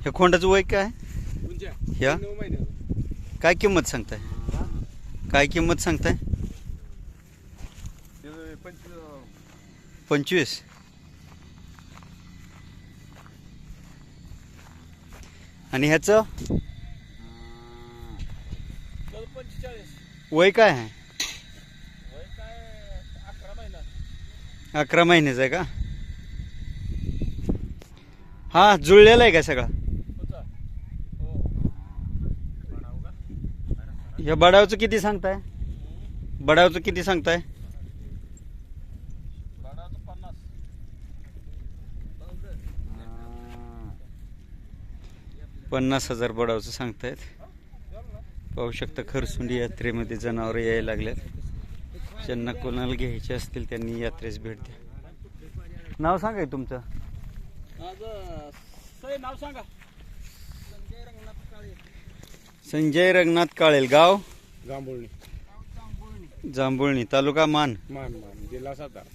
ह्या खोंडाचं वय काय? ह्या? काय किंमत सांगताय? काय किंमत सांगताय? पंचवीस आणि ह्याचं? वय काय आहे? अकरा महिन्याचं आहे का? हा जुळलेला आहे का सगळा होता हो म्हणावं ह्या बडावचं किती सांगताय? बडावचं किती सांगताय? पन्नास. हजार बडावचं सांगतायत. पाहू शकता खरसुंडी यात्रेमध्ये जनावरं यायला लागल्यात ज्यांना कोणाला घ्यायचे असतील त्यांनी यात्रेस भेट द्या. नाव सांगा की तुमचं. नाव सांगा. संजय रंगनाथ काळेल गाव? जांभुळणी. जांभुळणी तालुका मान? मान मान जिल्हा सातारा.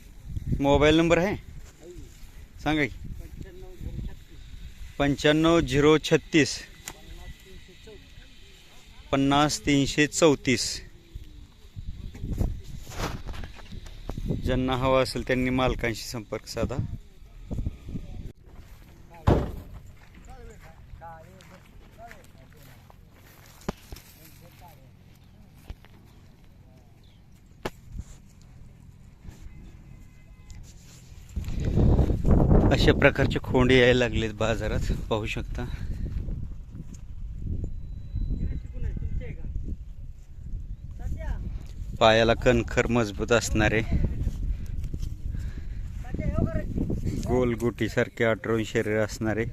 मोबाईल नंबर आहे? सांगा की. पंच्याण्णव झिरो छत्तीस. पन्नास तीनशे चौतीस. ज्यांना हवा असेल त्यांनी मालकांशी संपर्क साधा. अशा प्रकारचे खोंडे यायला लागलेत बाजारात पाहू शकता. पायाला कणखर मजबूत असणारे. गोलगुटीसारखे आठवून शरीर असणारे.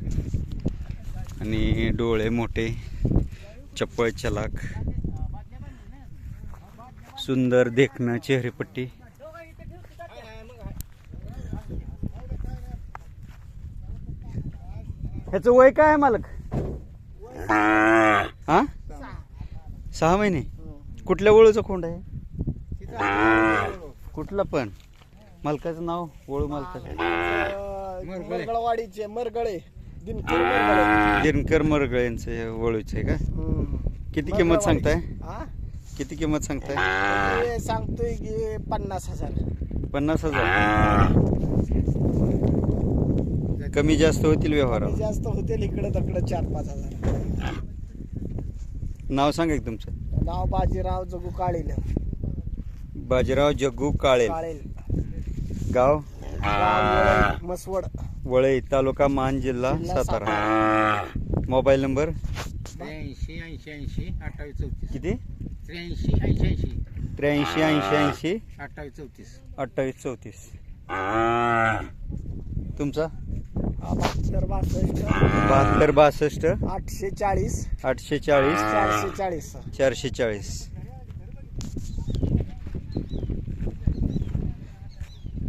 आणि डोळे मोठे चप्पळ चलाक. सुंदर देखणं चेहरेपट्टी. ह्याचं वय काय आहे मालक? हा? सहा महिने? कुठल्या वळूचं खोंड आहे? कुठलं पण. मालकाचं नाव? वळू मालकाचं. मरगळवाडीचे मरगळे. दिनकर मरगळे. यांचं वळूचं आहे का? किती किंमत सांगताय? किती किंमत सांगताय? सांगतोय की पन्नास हजार. पन्नास हजार. कमी जास्त होतील व्यवहार. कमी जास्त होतील इकडं तिकडं चार पाच हजार. नाव सांगा की तुमचं. नाव बाजीराव जगू काळील. बाजीराव जग्गू काळेल. काळेल. गाव? गाव मसवड वळई तालुका मान जिल्हा जिल्हा सातारा. Mobile number? त्र्याऐंशी ऐंशी ऐंशी अठ्ठावीस चौतीस. किती? त्र्याऐंशी ऐंशी ऐंशी. त्र्याऐंशी ऐंशी ऐंशी. अठ्ठावीस चौतीस. अठ्ठावीस चौतीस. तुमचा? बहात्तर बासष्ट. बहात्तर बासष्ट. आठशे चाळीस. आठशे चाळीस. चारशे चाळीस. चारशे चाळीस.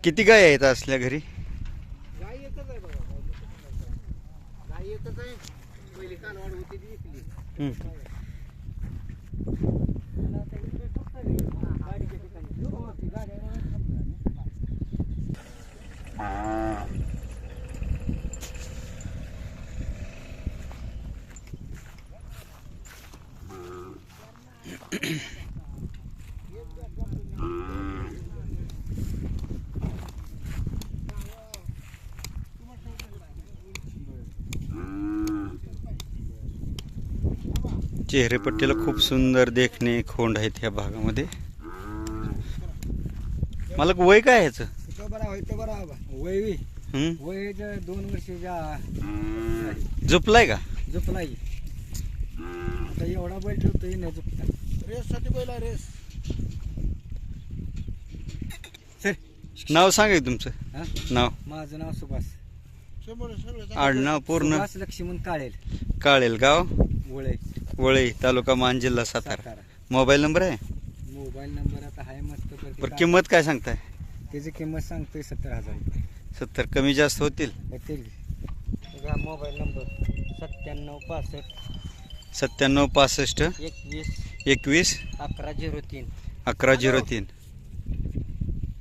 किती गाय आहेत असल्या घरी? गाय एकच आहे बघा गाय एकच आहे. पहिली कालवाड होती ती विकली. हम्म. चेहरेपट्टीला खूप सुंदर देखणे खोंड आहेत ह्या भागामध्ये. मला वय काय ह्याचं तो बरा होय तो बरा हवा वय दोन वर्षाच्या झोपलाय का? झोपला आता एवढा बैल ठेवतोय नाही झोपता रेस साठी पहिला रेस. नाव सांगा तुमचं. हा? नाव. माझं नाव सुभाष. आडनाव पूर्ण. लक्ष्मण काळेल. काळेल गाव? वळे वळई तालुका मान जिल्हा सातारा. सातारा मोबाईल नंबर आहे? मोबाईल नंबर आता आहे मस्त बरं किंमत काय सांगताय? त्याची किंमत सांगतोय सत्तर हजार रुपये. सत्तर कमी जास्त होतील? होतील तुझा मोबाईल नंबर. सत्त्याण्णव पासष्ट. सत्त्याण्णव पासष्ट. एकवीस. एकवीस? अकरा झिरो तीन. अकरा झिरो तीन.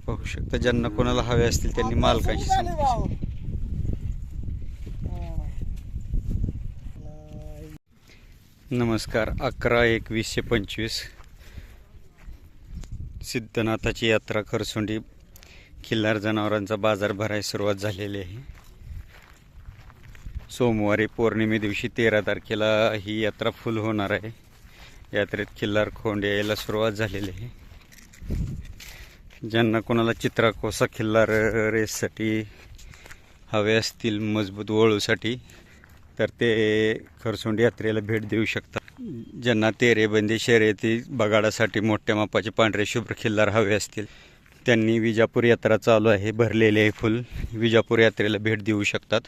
पाहू शकता ज्यांना कोणाला हवे असतील त्यांनी मालकांशी संपर्क नमस्कार. अकरा एकवीसशे पंचवीस. सिद्धनाथाची यात्रा खरसोंडी खिल्लार जनावरांचा बाजार भरायला सुरुवात झालेली आहे. सोमवारी पौर्णिमे दिवशी तेरा तारखेला ही यात्रा फुल होणार आहे. यात्रेत खिल्लार खोंड यायला सुरुवात झालेली आहे. ज्यांना कोणाला चित्राकोसा खिल्लार रेससाठी हवे असतील मजबूत वळूसाठी तर ते खरसोंड यात्रेला भेट देऊ शकतात. ज्यांना तेरेबंदी शर्यती बगाडासाठी मोठ्या मापाचे पांढरे शुभ्र खिल्लार हवे असतील त्यांनी विजापूर यात्रा चालू आहे भरलेले आहे फुल. विजापूर यात्रेला भेट देऊ शकतात.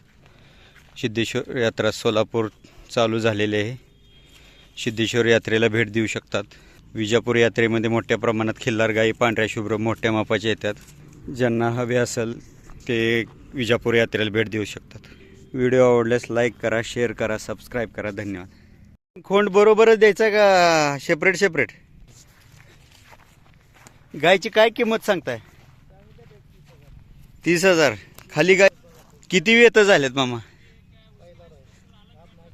सिद्धेश्वर यात्रा सोलापूर चालू झालेली आहे. सिद्धेश्वर यात्रेला भेट देऊ शकतात. विजापूर यात्रेमध्ये मोठ्या प्रमाणात खिल्लार गाई पांढऱ्या शुभ्र मोठ्या मापाचे येतात. ज्यांना हवे असेल ते विजापूर यात्रेला भेट देऊ शकतात. व्हिडिओ आवडल्यास लाईक करा शेअर करा सबस्क्राईब करा. धन्यवाद. खोंड बरोबरच द्यायचा का? सेपरेट सेपरेट गायची काय किंमत सांगताय? तीस हजार. खाली गाय किती वेत झाल्यात मामा?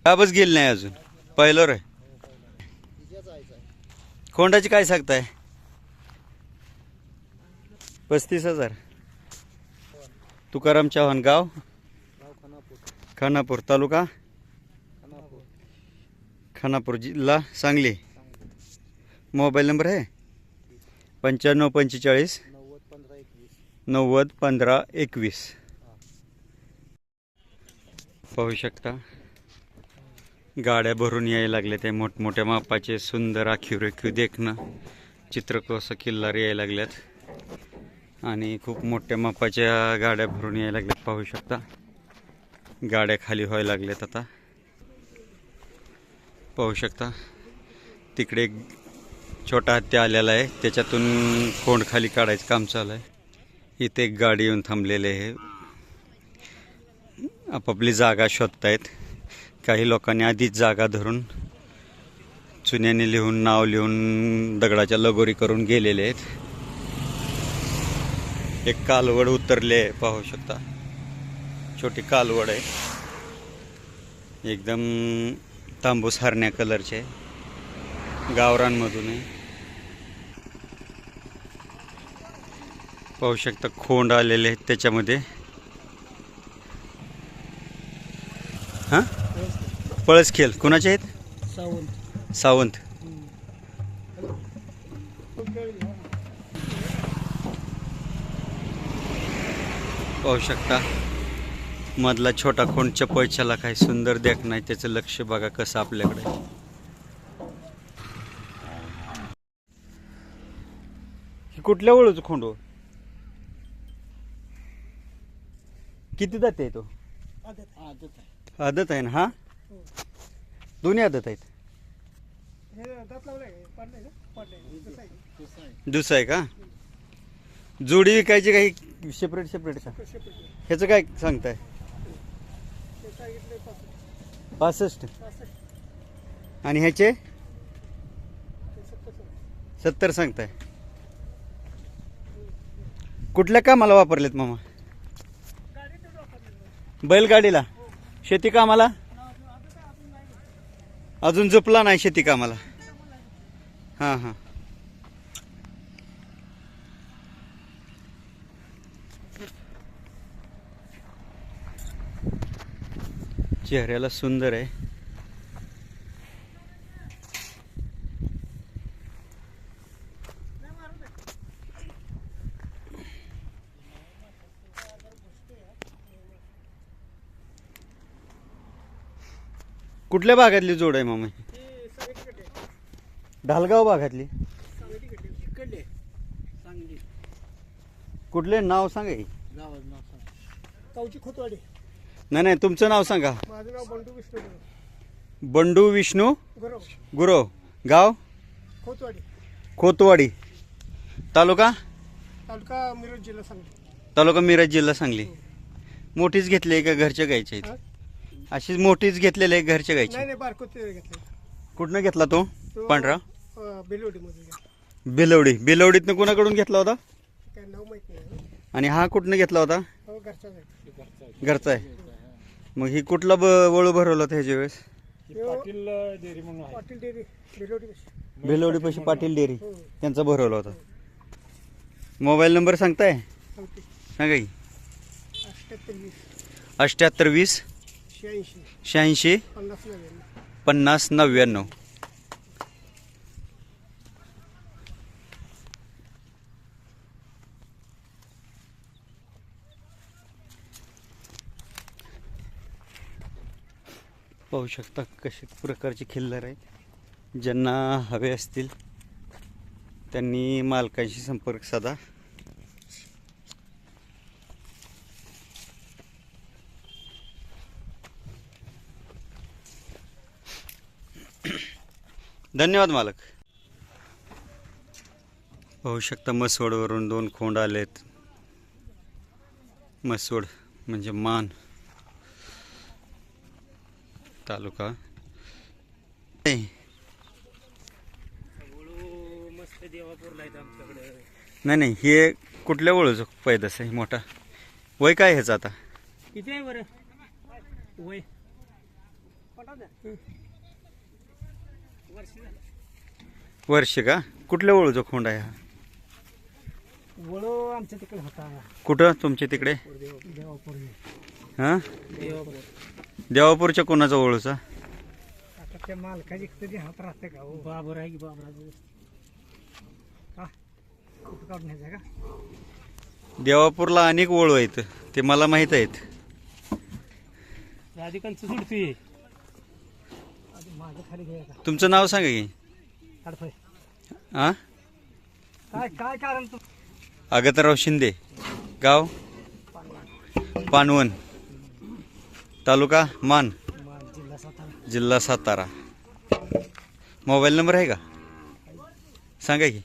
काबच गेली नाही अजून. पहिलं रे खोंडाची काय सांगताय? पस्तीस हजार. तुकाराम चव्हाण गाव. खानापूर तालुका? खानापूर जिल्हा सांगली. मोबाईल नंबर आहे? पंच्याण्णव पंचेचाळीस. नव्वद पंधरा एकवीस. पाहू शकता. गाड्या भरून यायला लागले ते मोठमोठ्या मापाचे सुंदर आखीव रेखीव देखणं. चित्रकोस किल्लार यायला लागल्यात. आणि खूप मोठ्या मापाच्या गाड्या भरून यायला लागल्यात. पाहू शकता. गाड्या खाली व्हायला लागल्यात आता. पाहू शकता तिकडे एक छोटा हत्या आलेला आहे. त्याच्यातून कोंड खाली काढायचं काम चालू आहे. इथे एक गाडी येऊन थांबलेली आहे. आपापली जागा शोधतायत. काही लोकांनी आधीच जागा धरून चुन्याने लिहून नाव लिहून दगडाच्या लगोरी करून गेलेले आहेत. एक कालवड उतरले पाहू शकता. छोटी कालवड आहे. एकदम तांबूस हरण्या कलरचे गावरांमधून आहे. पाहू शकता खोंड आलेले आहेत त्याच्यामध्ये. हां? पळस खेळ कोणाचे आहेत? सावंत. सावंत. पाहू शकता. मधला छोटा खोंड चपळच्याला काय सुंदर देख नाही त्याचं लक्ष बघा कसं आपल्याकडे. कुठल्या वळूचं खोंड हो? किती आहे तो? आदत आहे ना हा? दोन्ही आदत आहेत? दुसरा आहे का? जोडी विकायची काही सेपरेट सेपरेट का ह्याचं काय सांगताय? पासष्ट. आणि ह्याचे? सत्तर सांगताय. कुठल्या कामाला वापरलेत मामा? बैलगाडीला. शेती कामाला? अजून जपला नाही शेती कामाला. हां हां. चेहऱ्याला सुंदर आहे. कुठल्या भागातली जोड आहे मामा? ढालगाव भागातली? कुठले? नाव सांगा नाव सांग. कवची खोतवाडी. नाही नाही तुमचं नाव सांगा. माझं नाव बंडू विष्णू बंडू विष्णू गुरव. गुरव. गाव? खोतवाडी. खोतवाडी. तालुका? तालुका मिरज जिल्हा सांगली. तालुका मिरज जिल्हा सांगली. मोठीच घेतली आहे का घरच्या आहेत? अशीच मोठीच घेतलेली आहे घरच्या गायची नाही घेतलं. कुठनं घेतला तो? पांढरा? बेलवडी. बेलवडीतनं कोणाकडून घेतला होता? काय नाव माहीत नाही. आणि हा कुठनं घेतला होता? हो घरचाच आहे. घरचा आहे. मग ही कुठला ब वळू भरवला होता ह्याच्या वेळेस पाटील डेअरी म्हणून पाटील डेअरी बेलोडी पैसे पाटील डेअरी. हो. त्यांचा भरवला होता. मोबाईल नंबर सांगताय? सांगते. सांगा की. अठ्ठ्याहत्तर वीस. अठ्ठ्याहत्तर वीस शहाऐंशी. शहाऐंशी पन्नास नव्याण्णव. पन्नास नव्याण्णव. पाहू शकता कशा प्रकारचे खिल्लार आहेत. ज्यांना हवे असतील त्यांनी मालकांशी संपर्क साधा. धन्यवाद मालक. पाहू शकता मसवडवरून दोन खोंड आलेत. मसवड म्हणजे मान. तालुका? ए, मस्त देवापूरला आहेत आमच्याकडे नाही नाही हे कुठल्या ओळूचं पैदास आहे मोठा? वय काय ह्याचं आता? किती आहे बरं? वय. वर्ष का? कुठल्या ओळूचा खोंड आहे हा? वळो आमच्या तिकडे होता. कुठं? तुमच्या तिकडे? देवापूर. हां? देवापूर देवापूरच्या कोणाचा ओळूचा? आता त्या मालकाची कधी हात राहते का हो? बाबर आहे की बाबराज? का? कुठं काढून न्यायचं का? देवापूरला अनेक ओळू आहेत. ते मला माहीत आहेत. राधिकांचं सुटतोय आधी माझं खाली घ्यायचा तुमचं नाव सांगा की. अडफय हां काय काय कारण तू अगतराव शिंदे. गाव? पानवण. तालुका मान? जिल्हा सातारा. मोबाईल नंबर आहे का? सांगा की.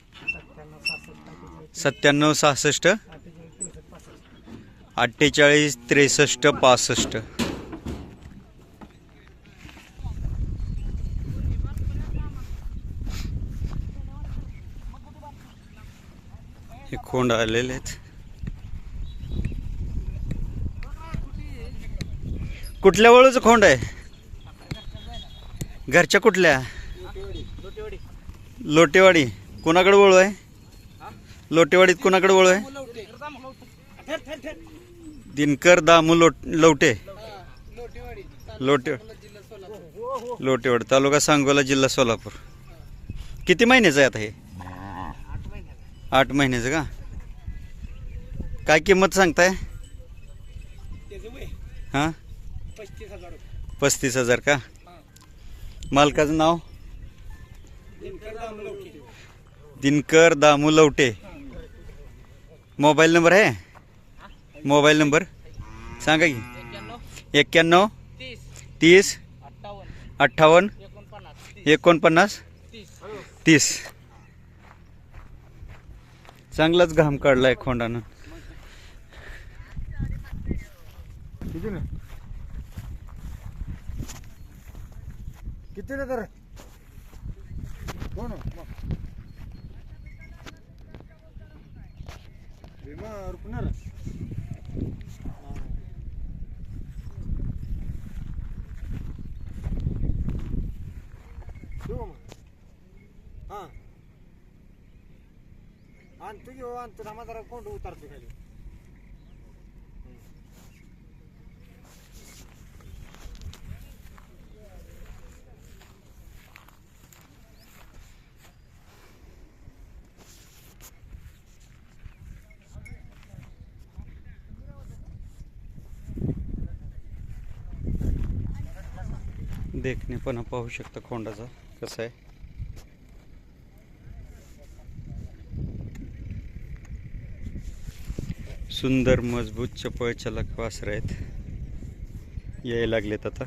सत्त्याण्णव सहासष्ट त्रेसष्ट पासष्ट अठ्ठेचाळीस त्रेसष्ट पासष्ट. हे खोंड आलेले आहेत. कुठल्या वळूचं खोंड आहे? घरच्या कुठल्या? लोटेवाडी. कोणाकडे वळू आहे? लोटेवाडीत कोणाकडे वळू आहे? दिनकर दामू लोट लवटे लोटे लोटेवाड तालुका सांगोला जिल्हा सोलापूर. किती महिन्याचं आहे आता हे? आठ महिन्याचं का? काय किंमत सांगताय? हां? पस्तीस हजार का? मालकाचं नाव? दिनकर दामू लवटे. मोबाईल नंबर आहे? Mobile number? सांगा की. एक्क्याण्णव तीस अठ्ठावन्न एकोणपन्नास तीस. चांगलाच घाम काढलाय खोंडानं. किती ना तर कोण भीमा रुपणार हां. आणतो घेऊ आणतो ना जरा कोंड उतारतो खाली. देखणे पण पाहू शकता खोंडाचा कसा आहे. सुंदर मजबूत चपळ चलक वासर आहेत. यायला लागलेत आता.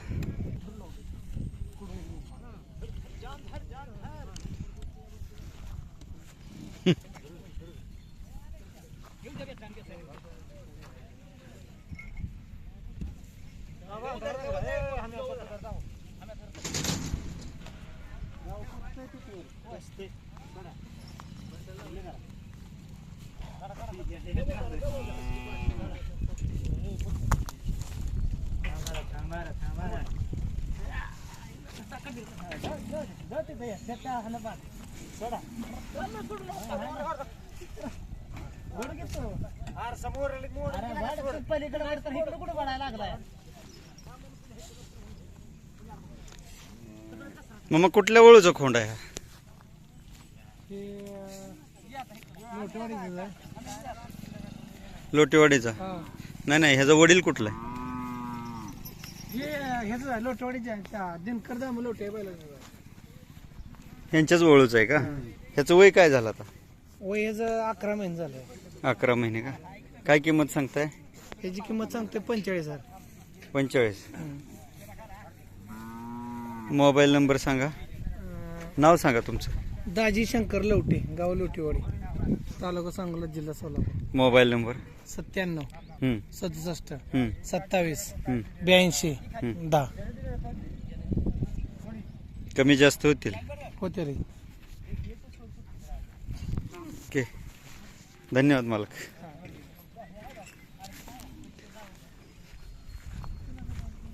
मग मग कुठल्या वळूचा खोंड आहे. लोटेवाडीचा. नाही नाही ह्याचा वडील कुठला आहे हे. ह्यांच्याच वळूचा आहे का ह्याचं वय काय झालं आता वय ह्याचं अकरा महिने झालं अकरा महिने का काय किंमत सांगताय? ह्याची किंमत सांगते पंचेचाळीस हजार. पंचेचाळीस. मोबाईल नंबर सांगा. नाव सांगा तुमचं. दाजी शंकर लवटे गाव लोटेवाडी तालुका सांगोला जिल्हा सोलापूर. Mobile number. सत्त्याण्णव हम्म, सदुसष्ट हम्म, सत्तावीस हम्म. ब्याऐंशी हम्म. दहा. कमी जास्त होतील. होते रे. ओके. धन्यवाद मालक.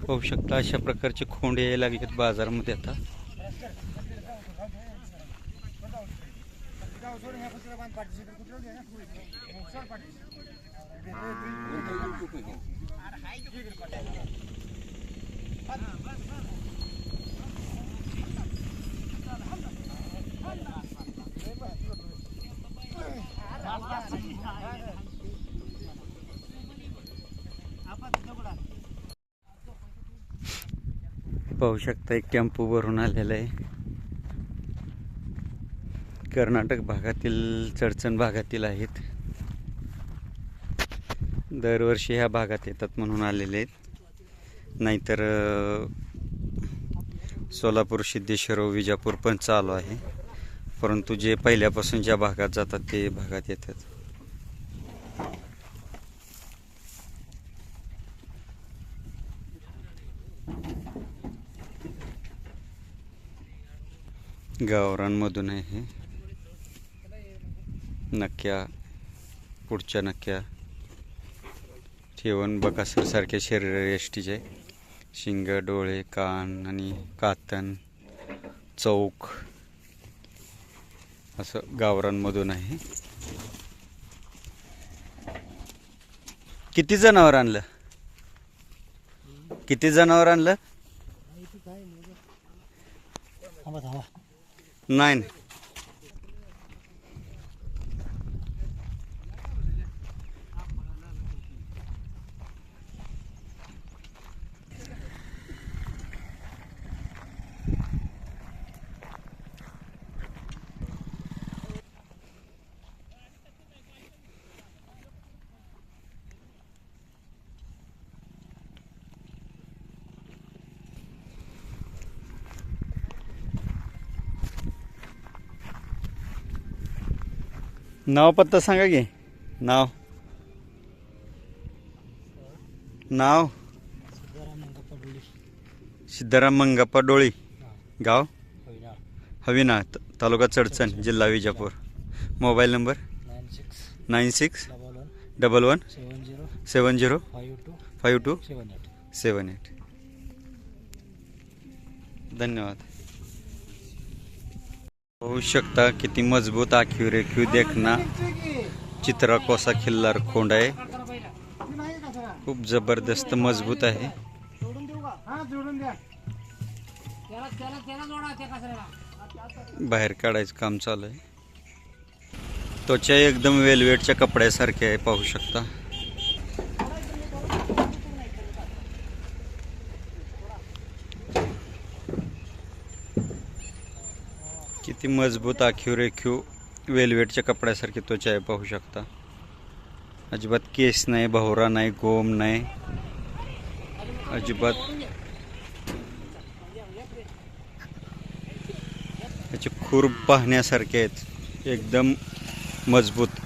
पाहू शकता अशा प्रकारचे खोंड यायला लागलेत बाजारामध्ये आता. पाहू शकता एक टेम्पो भरून आलेला आहे. कर्नाटक भागातील चडचण भागातील आहेत. दरवर्षी ह्या भागात येतात म्हणून आलेले आहेत. नाहीतर सोलापूर सिद्धेश्वर व विजापूर पण चालू आहे. परंतु जे पहिल्यापासून ज्या भागात जातात ते भागात येतात. गावरांमधून आहे हे. नक्क्या पुढच्या नक्क्या. ठेवण बकासूर शरीरयष्टीचे शरीर यष्टीचे शिंग डोळे कान आणि कातन चौक. असं गावरांमधून आहे. किती जनावर आणलं? किती जनावर आणलं? नाईन नाव पत्ता सांगा की. नाव. नाव. सिद्धाराम मंगप्पा डोळी. गाव? हविना तालुका चडचण जिल्हा Vijapur. Mobile number? Nine six. Nine six double one. Seven zero. Seven zero five two. Five two seven eight seven eight. धन्यवाद. होऊ शकता किती मजबूत आखीव रेखीव देखना चित्रा कोसा खिल्लार खोंड आहे. खूप जबरदस्त मजबूत आहे. बाहेर काढायचं काम चालू आहे. त्वचा एकदम वेलवेटच्या कपड्यासारखे आहे पाहू शकता. किती मजबूत आखीव रेखीव वेलवेटच्या कपड्यासारखी त्वचा आहे पाहू शकता. अजिबात केस नाही भवरा नाही गोम नाही. अजिबात त्याचे खूर पाहण्यासारखे आहेत. एकदम मजबूत.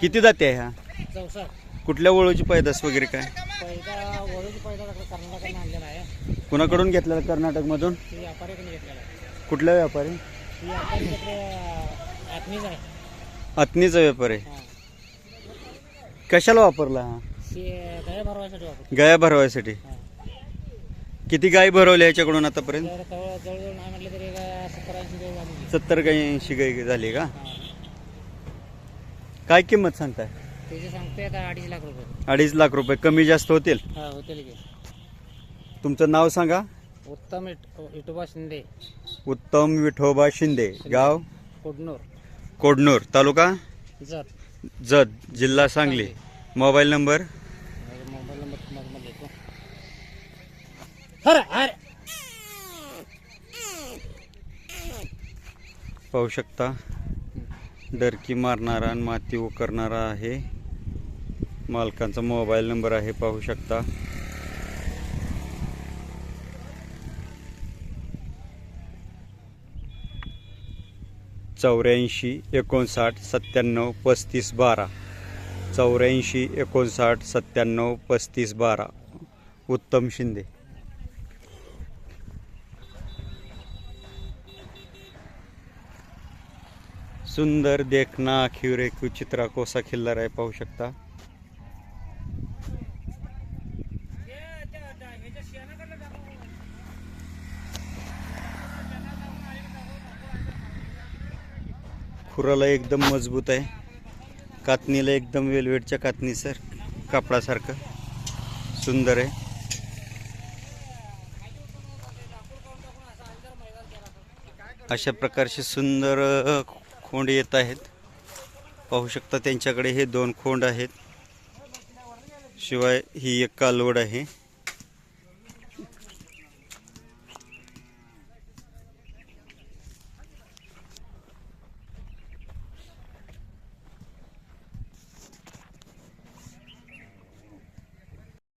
किती जाते आहे ह्या? कुठल्या वळूची पैदास वगैरे काय? कुणाकडून घेतलेला कर्नाटकमधून? कुठल्या व्यापारी? अतनीचा व्यापार. आहे कशाला वापरला हा? गया भरवायसाठी किती गाय भरवल्या याच्याकडून आतापर्यंत? सत्तर ऐंशी सत्तर गायींशी गाय झाली का? काय किंमत सांगताय? अडीच लाख रुपये. अडीच लाख रुपये. कमी जास्त होतील? हा तुमचं नाव सांगा. उत्तम इट इटोबा शिंदे. उत्तम विठोबा शिंदे. गाव? कोडनूर. कोडनूर. तालुका? जत. जत. जिल्हा सांगली. Mobile number? माझा मोबाईल नंबर तुम्हाला मला देतो. पाहू शकता. डरकी मारणारा आणि माती उकरणारा आहे. मालकांचा मोबाईल नंबर आहे पाहू शकता. चौऱ्याऐंशी एकोणसाठ सत्त्याण्णव पस्तीस बारा. चौऱ्याऐंशी एकोणसाठ सत्त्याण्णव पस्तीस बारा. उत्तम शिंदे. सुंदर देखना खिवरे रेखीव चित्रा कोसा खिल्लार आहे पाहू शकता. खुराला एकदम मजबूत आहे. कातणीला एकदम वेलवेटच्या कातणी सर कापडासारखं. सुंदर आहे. अशा प्रकारचे सुंदर खोंड येत आहेत. पाहू शकता त्यांच्याकडे हे दोन खोंड आहेत. शिवाय ही एक कालवड आहे.